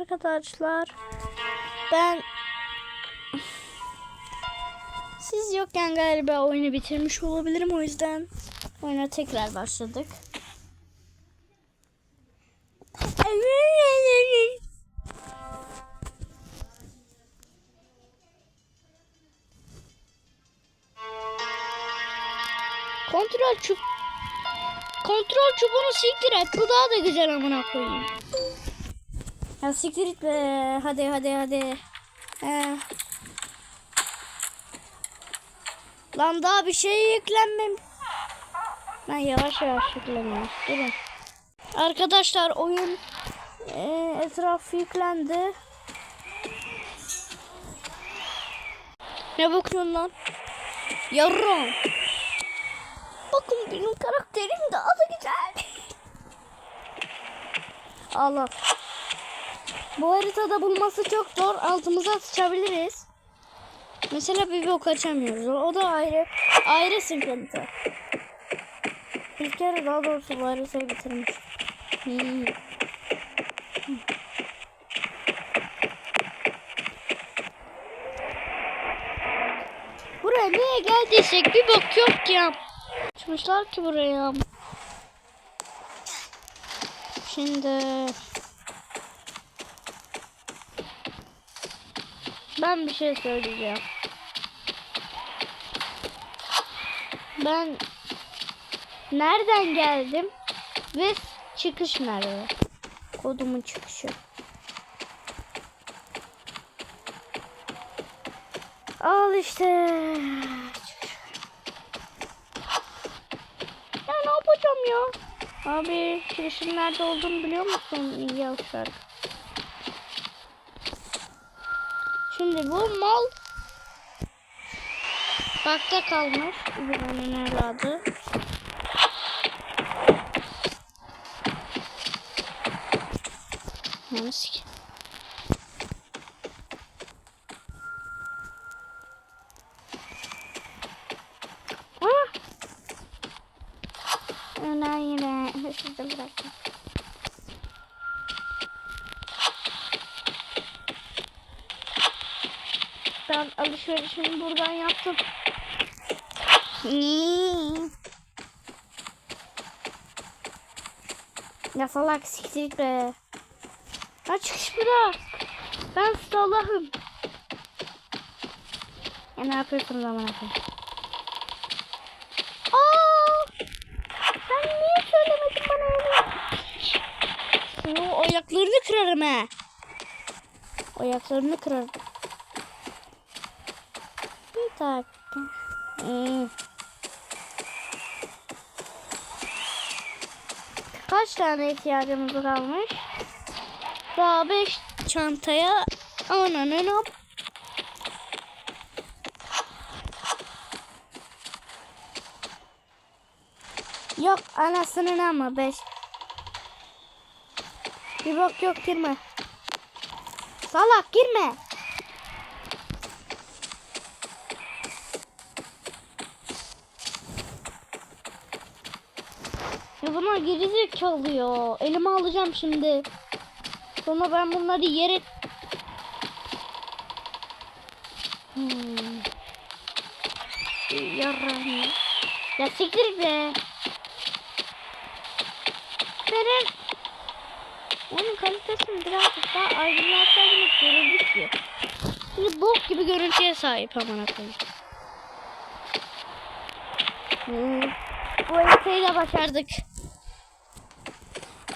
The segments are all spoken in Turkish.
arkadaşlar. Ben siz yokken galiba oyunu bitirmiş olabilirim o yüzden oyuna tekrar başladık. Kontrol çup Kontrol çubuğunu siktir et. Bu daha da güzel amına koyayım. Ya siktir be. Hadi hadi hadi. He. Lan daha bir şey yüklenmem. Ben yavaş yavaş yükleniyor. Durun. Arkadaşlar oyun e, etrafı yüklendi. Ne bakıyorsun lan? Yarram. Bakın benim karakterim daha da güzel. Allah. Bu haritada bulması çok zor. Altımıza sıçabiliriz. Mesela bir bok açamıyoruz. O da ayrı ayrı sıkıntı. İlk kere daha doğrusu haritayı bitirmiş. Hmm. Buraya niye geldiysek bir bok yok ya. Açmışlar ki buraya. Şimdi ben bir şey söyleyeceğim. Ben nereden geldim ve çıkış nerede? Kodumun çıkışı. Al işte. Ya ne yapacağım ya? Abi girişin nerede olduğunu biliyor musun? Yavşak. Şimdi bu mal bakta kalmış. İbrahim'in evladı. Nasıl ki? Ah! Öner yine hırsızı bıraktım. Ben alışverişimi buradan yaptım. Ya salak siktir be. Ya çıkış bırak. Ben salahım. Ya ne yapıyorsun zaman koyayım? Aa! Sen niye söylemedin bana öyle? Şu ayaklarını kırarım he. Ayaklarını kırarım. Dakika. Hmm. Kaç tane ihtiyacımız kalmış? Daha beş çantaya ananın hop. Yok anasının ama beş. Bir bak yok girme. Salak girme. Ya bunlar gerizekalı ya. Elime alacağım şimdi. Sonra ben bunları yere... Hmm. Yarram ya. Siktir be. Senin... Onun kalitesini birazcık daha aydınlatsaydım görürdük ki. Şimdi bok gibi görüntüye sahip aman koyayım. Hmm. Bu haritayı da başardık.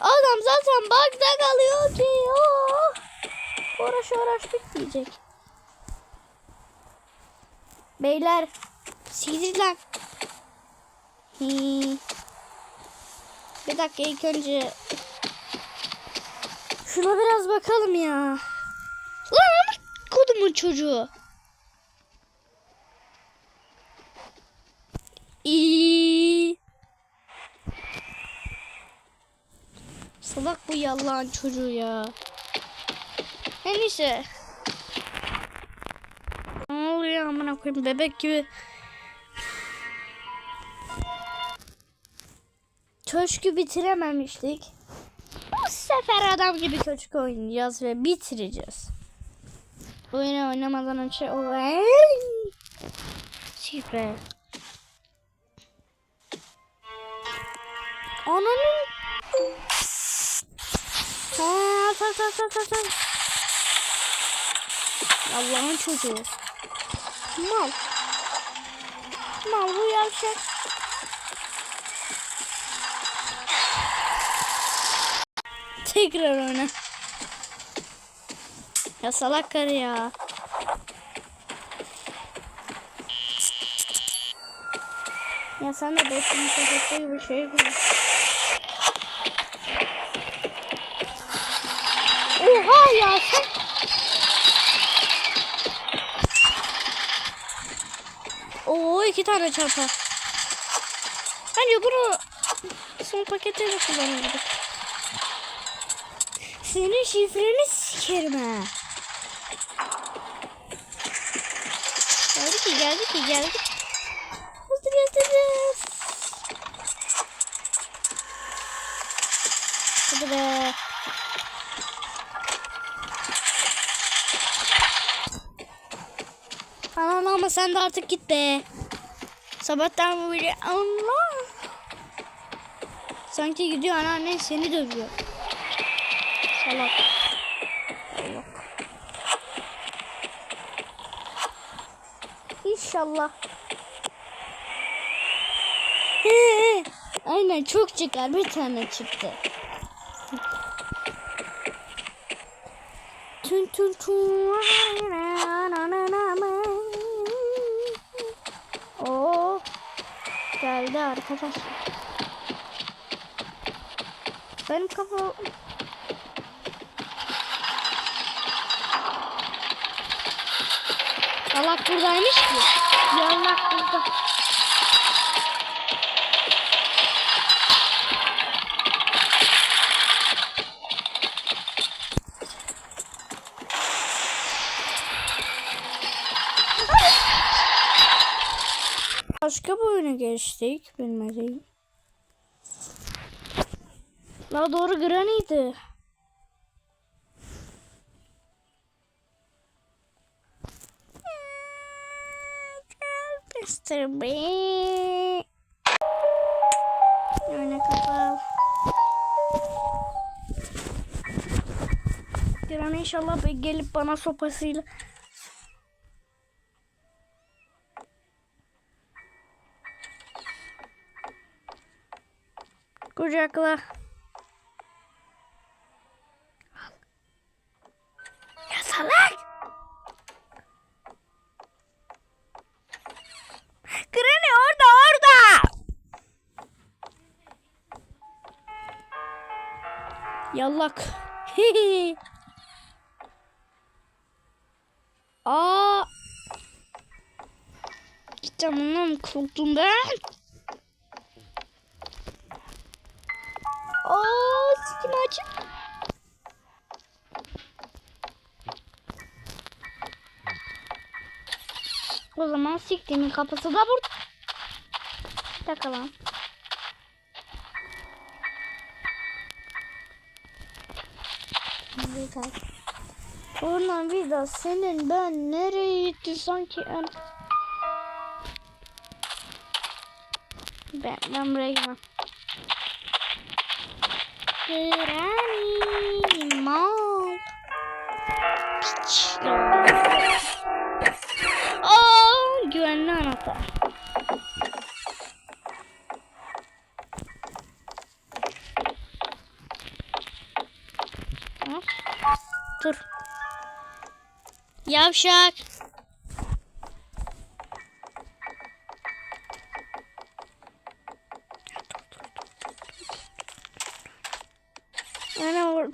Adam zaten bug'da kalıyor ki. Oh. Uğraş uğraş bitmeyecek. Beyler siktir lan. Hmm. Bir dakika ilk önce şuna biraz bakalım ya. Lan kodumun çocuğu. İyi. Salak bu yalan çocuğu ya. En iyisi. Ne oluyor amına koyayım bebek gibi. Köşkü bitirememiştik. Ama sefer adam gibi çocuk oynayacağız ve bitireceğiz. Oyunu oynamadan önce o şifre. Ta ta ta. Allah'ın çocuğu. Mal. Mal bu yavşak. Tekrar oyna. Ya salak karı ya. Ya sen de beşinci sefette gibi şey koy. Sen. Oo iki tane çarpar. Bence bunu son pakette de kullanırdık. Senin şifreni sikerim ha. Geldi ki geldi ki geldi. Hızlı göstereceğiz. Hadi be. Ama sen de artık git be. Sabahtan böyle Allah. Sanki gidiyor anneannen seni dövüyor. Salak. Yok. İnşallah. He. Aynen çok çıkar bir tane çıktı. Tün tün tün. Geldi arkadaşlar. Benim kafa Salak buradaymış ki. Yallah burada. Başka bir oyuna geçtik. Bilmediğim. Daha doğru Granny'di. Mr. B. Öyle kapalı. Granny inşallah gelip bana sopasıyla Kucakla. Ya salak. Granny orada orada. Yallak. Aa. Canımdan korktum ben. Siktimin kapısı da burada. Takalım. Oradan bir daha senin ben nereye gitti sanki en... Ben, ben buraya gitmem. Granny mal. Piç. Dur. Yavşak. Ana vur.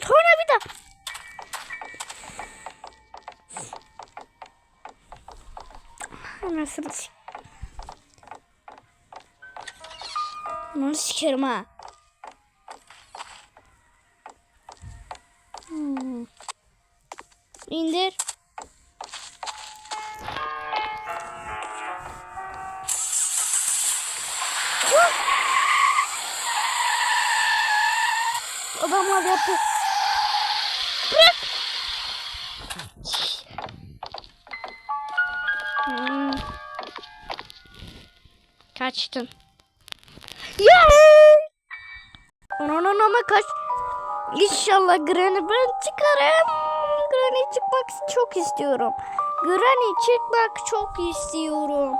Anasını sik. Onu sikerim ha. Hmm. İndir. Adamlar yapıyor. Bırak. Hmm. Kaçtın. Ya! Onun ama kaç. İnşallah Granny ben çıkarım. Granny çıkmak çok istiyorum. Granny çıkmak çok istiyorum.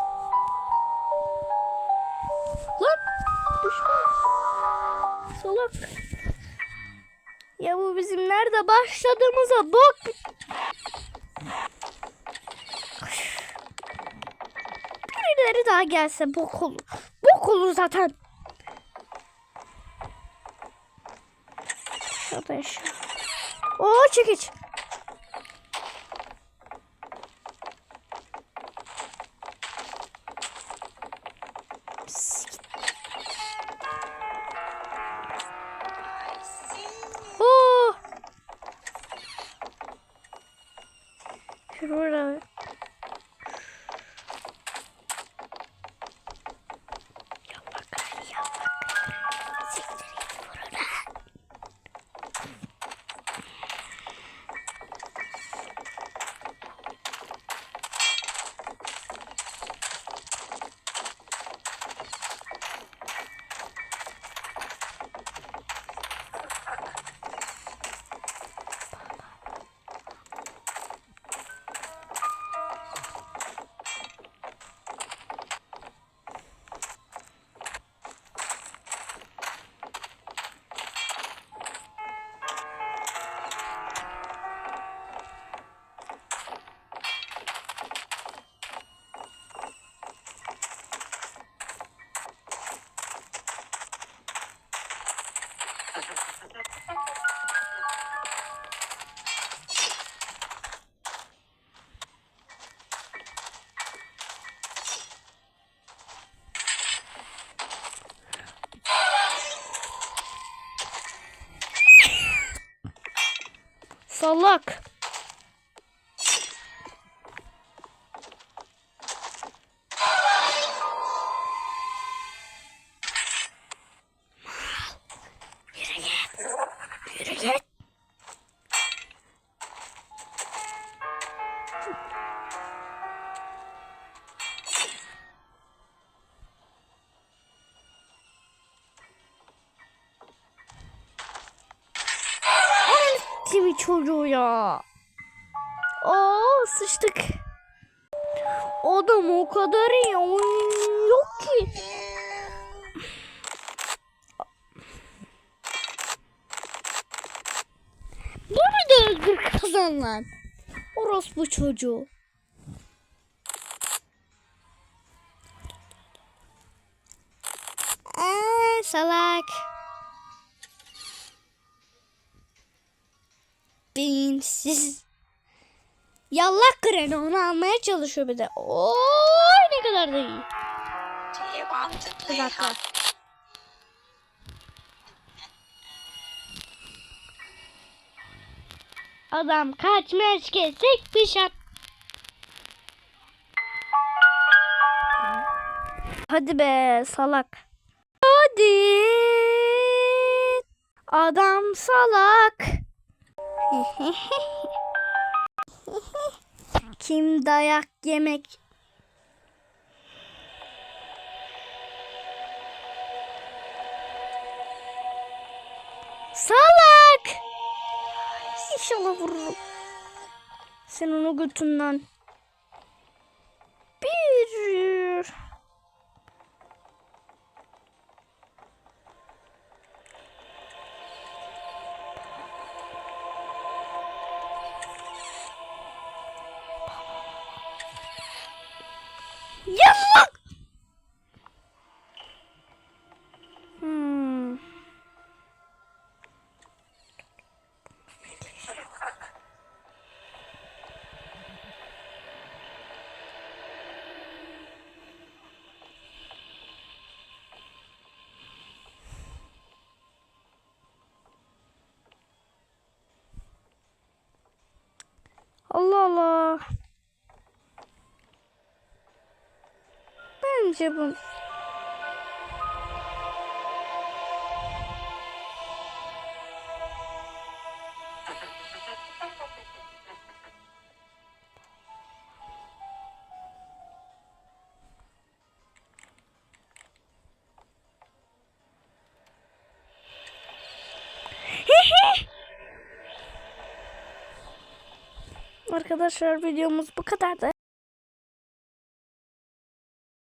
Lan düşman. Salak. Ya bu bizim nerede başladığımıza bak. Birileri daha gelse bok olur. Bok olur zaten. Şurada şu. Oo çekiç. Şurada. Salak. Çocuğu ya. Sıçtık. Adam o kadar iyi oyun yok ki. Bunu da öldür kazan lan. Orospu çocuğu. Aa, salak. Beyinsiz. Yallah kreni onu almaya çalışıyor bir de. Oo ne kadar da iyi. Hot? Adam kaçmış kesik bir şart. Hadi be salak. Hadi. Adam salak. Kim dayak yemek Salak! İnşallah vururum. Sen onu götünden. Bence bu... Arkadaşlar videomuz bu kadardı.